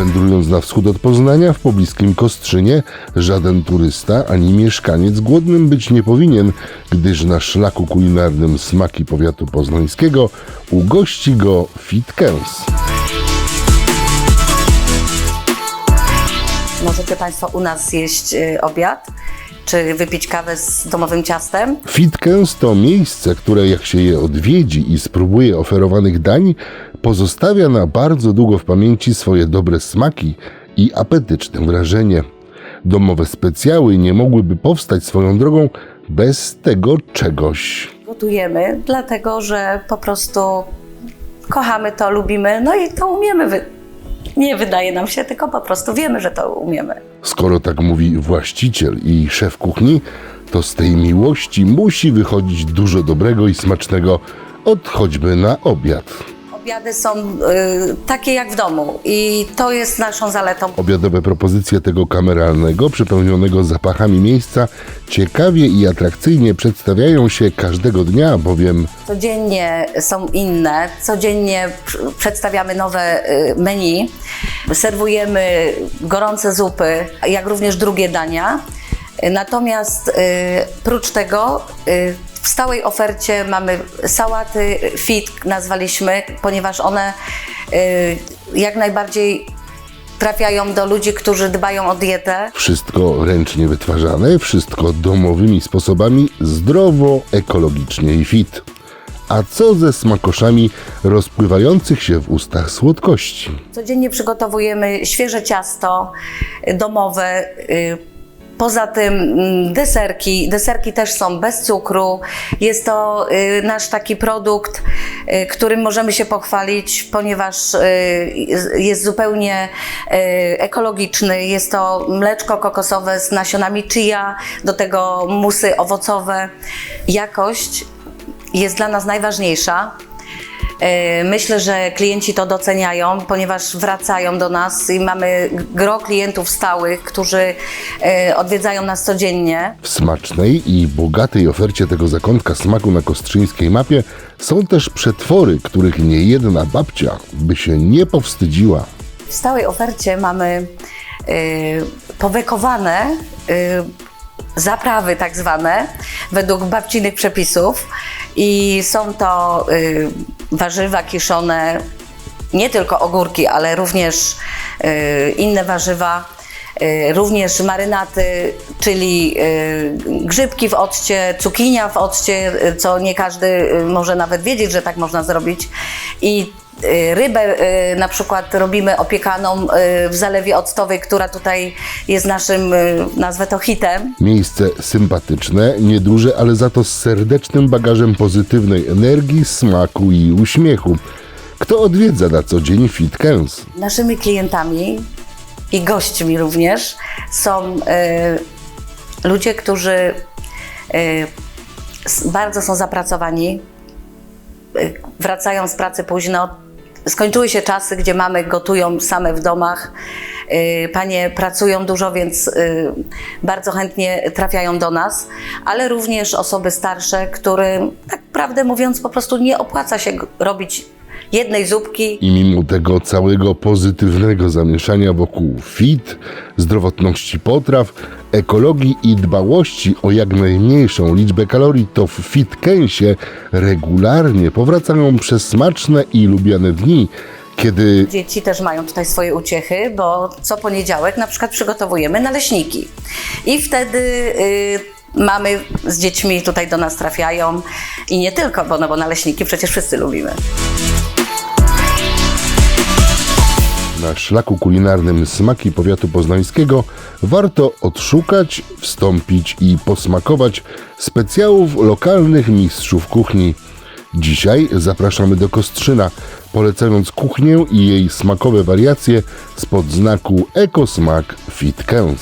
Wędrując na wschód od Poznania, w pobliskim Kostrzynie, żaden turysta ani mieszkaniec głodnym być nie powinien, gdyż na szlaku kulinarnym smaki powiatu poznańskiego ugości go Fitkens. Możecie Państwo u nas zjeść y, obiad, czy wypić kawę z domowym ciastem. Fitkens to miejsce, które jak się je odwiedzi i spróbuje oferowanych dań, pozostawia na bardzo długo w pamięci swoje dobre smaki i apetyczne wrażenie. Domowe specjały nie mogłyby powstać swoją drogą bez tego czegoś. Gotujemy, dlatego że po prostu kochamy to, lubimy, no i to umiemy. Wy... Nie wydaje nam się, tylko po prostu wiemy, że to umiemy. Skoro tak mówi właściciel i szef kuchni, to z tej miłości musi wychodzić dużo dobrego i smacznego, od choćby na obiad. Obiady są y, takie jak w domu i to jest naszą zaletą. Obiadowe propozycje tego kameralnego, przepełnionego zapachami miejsca ciekawie i atrakcyjnie przedstawiają się każdego dnia, bowiem Codziennie są inne, codziennie pr- przedstawiamy nowe y, menu, serwujemy gorące zupy, jak również drugie dania. Y, Natomiast y, prócz tego y, w stałej ofercie mamy sałaty fit, nazwaliśmy, ponieważ one y, jak najbardziej trafiają do ludzi, którzy dbają o dietę. wszystko ręcznie wytwarzane, wszystko domowymi sposobami, zdrowo, ekologicznie i fit. A co ze smakoszami rozpływających się w ustach słodkości? Codziennie przygotowujemy świeże ciasto y, domowe. Poza tym mm, deserki. Deserki też są bez cukru. Jest to y, nasz taki produkt, y, którym możemy się pochwalić, ponieważ y, jest- zupełnie ekologiczny. Jest to mleczko kokosowe z nasionami chia, do tego musy owocowe. Jakość jest dla nas najważniejsza. E, Myślę, że klienci to doceniają, ponieważ wracają do nas i mamy gro klientów stałych, którzy e, odwiedzają nas codziennie. W smacznej i bogatej ofercie tego zakątka smaku na kostrzyńskiej mapie są też przetwory, których nie jedna babcia by się nie powstydziła. W stałej ofercie mamy e, powekowane e, zaprawy tak zwane, według babcinych przepisów i są to e, warzywa kiszone, nie tylko ogórki, ale również e, inne warzywa, e, również marynaty, czyli grzybki w occie, cukinia w occie, co nie każdy może nawet wiedzieć, że tak można zrobić. I rybę e, na przykład robimy opiekaną e, w zalewie octowej, która tutaj jest naszym, nazwę to hitem. Miejsce sympatyczne, nieduże, ale za to z serdecznym bagażem pozytywnej energii, smaku i uśmiechu. Kto odwiedza na co dzień Fitkens? Naszymi klientami i gośćmi również są e, ludzie, którzy s- bardzo są zapracowani, wracają z pracy późno. Skończyły się czasy, gdzie mamy gotują same w domach. E, Panie pracują dużo, więc e, bardzo chętnie trafiają do nas, ale również osoby starsze, którym tak prawdę mówiąc po prostu nie opłaca się robić jednej zupki I mimo tego całego pozytywnego zamieszania wokół fit, zdrowotności potraw, ekologii i dbałości o jak najmniejszą liczbę kalorii, to w Fitkensie regularnie powracają przez smaczne i lubiane dni, kiedy Dzieci też mają tutaj swoje uciechy, bo co poniedziałek na przykład przygotowujemy naleśniki. I wtedy y, mamy z dziećmi tutaj do nas trafiają i nie tylko, bo, no, bo naleśniki przecież wszyscy lubimy. Na szlaku kulinarnym smaki powiatu poznańskiego warto odszukać, wstąpić i posmakować specjałów lokalnych mistrzów kuchni. Dzisiaj zapraszamy do Kostrzyna, polecając kuchnię i jej smakowe wariacje spod znaku Ekosmak Fitkens.